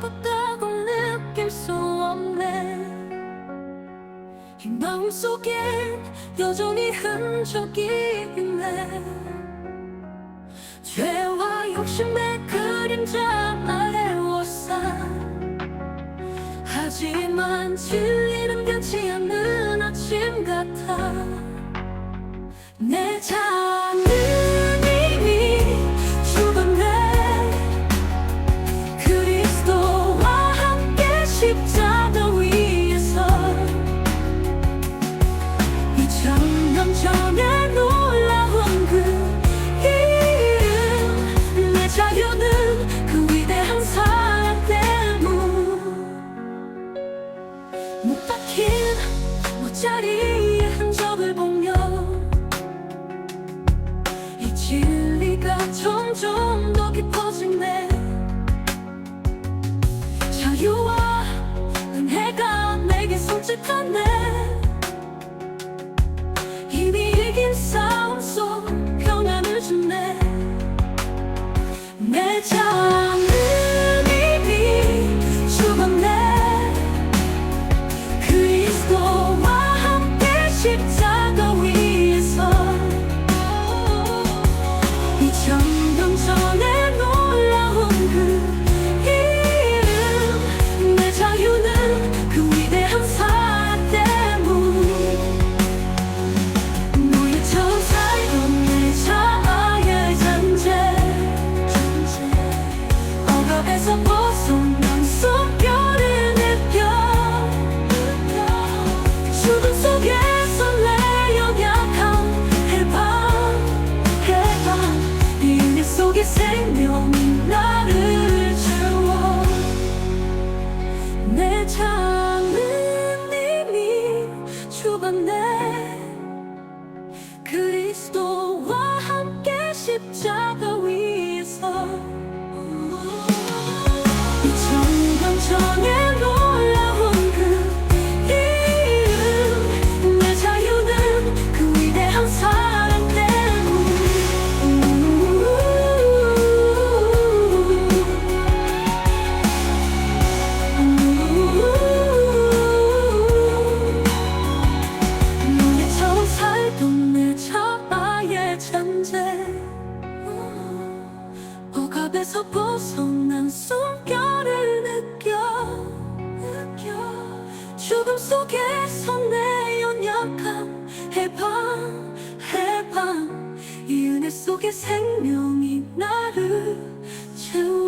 바꿨다고 느낄 수 없네. 이 마음속엔 여전히 흔적이 있네. 죄와 욕심의 그림자 아래 워싼 하지만 진리는 변치 않는 아침 같아. 내 자는 못자리의 흔적을 보며 이 진리가 점점 더 깊어지네. 자유와 은혜가 내게 손짓하네. 이미 이긴 싸움 속 평안을 주네. 내 자는 함 억압에서 벗어난 숨결을 느껴 느껴. 죽음 속에서 내 연약함 해방 해방. 이 은혜 속에 생명이 나를 채워